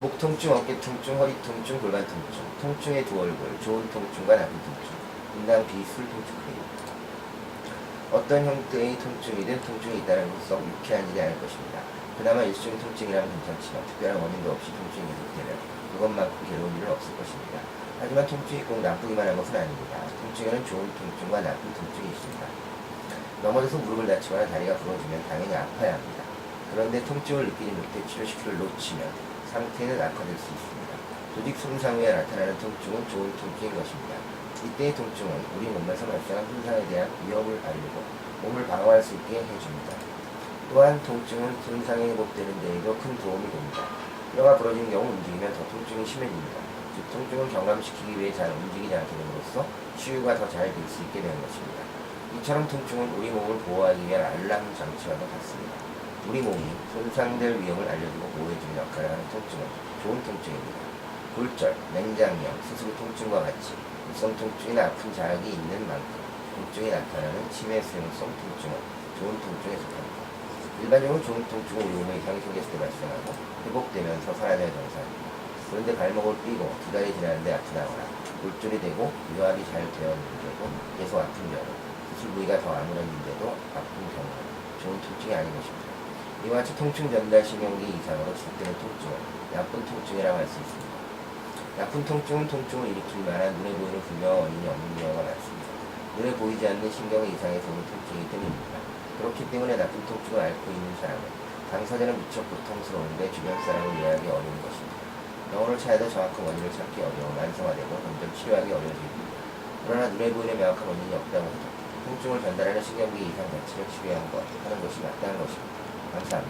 목 통증, 어깨 통증, 허리 통증, 골반 통증, 통증의 두 얼굴, 좋은 통증과 나쁜 통증, 분당 비술 통증 크기입니다. 어떤 형태의 통증이든 통증이 있다는 것은 유쾌한 일이 아닐 것입니다. 그나마 일시적인 통증이라면 괜찮지만 특별한 원인도 없이 통증이 계속되면 그것만큼 괴로운 일은 없을 것입니다. 하지만 통증이 꼭 나쁘기만 한 것은 아닙니다. 통증에는 좋은 통증과 나쁜 통증이 있습니다. 넘어져서 무릎을 다치거나 다리가 부러지면 당연히 아파야 합니다. 그런데 통증을 느끼지 못해 치료시키를 놓치면 상태는 악화될 수 있습니다. 조직 손상 후에 나타나는 통증은 좋은 통증인 것입니다. 이때의 통증은 우리 몸에서 발생한 손상에 대한 위협을 알리고 몸을 방어할 수 있게 해줍니다. 또한 통증은 손상이 회복되는 데에도 큰 도움이 됩니다. 뼈가 부러진 경우 움직이면 더 통증이 심해집니다. 즉 통증을 경감시키기 위해 잘 움직이지 않게 됨으로써 치유가 더 잘 될 수 있게 되는 것입니다. 이처럼 통증은 우리 몸을 보호하기 위한 알람 장치와도 같습니다. 우리 몸이 손상될 위험을 알려주고 보호해주는 역할을 하는 통증은 좋은 통증입니다. 골절, 맹장염, 수술 통증과 같이 일성 통증이나 아픈 자극이 있는 만큼 통증이 나타나는 치매 수용성 통증은 좋은 통증에 속합니다. 일반적으로 좋은 통증은 몸에 이상이 생겼을 때 발생하고 회복되면서 사라져야 정상입니다. 그런데 발목을 삐고 두 달이 지났는데 아프다거나 골절이 되고 유압이 잘 되었는데도 계속 아픈 경우 수술 부위가 더 아물었는데도 아픈 경우는 좋은 통증이 아닌 것입니다. 이와 같이 통증 전달 신경기 이상으로 지속되는 통증은 나쁜 통증이라고 할 수 있습니다. 나쁜 통증은 통증을 일으킬 만한 눈에 보이는 분명한 원인이 없는 경우가 많습니다. 눈에 보이지 않는 신경의 이상에서 오는 통증이기 때문입니다. 그렇기 때문에 나쁜 통증을 앓고 있는 사람은 당사자는 무척 고통스러운데 주변 사람을 이해하기 어려운 것입니다. 병원을 찾아도 정확한 원인을 찾기 어려워 만성화되고 점점 치료하기 어려워집니다. 그러나 눈에 보이는 명확한 원인이 없다고 해도 통증을 전달하는 신경기 이상 자체를 치료하는 것 하는 것이 맞다는 것입니다. 감사합니다.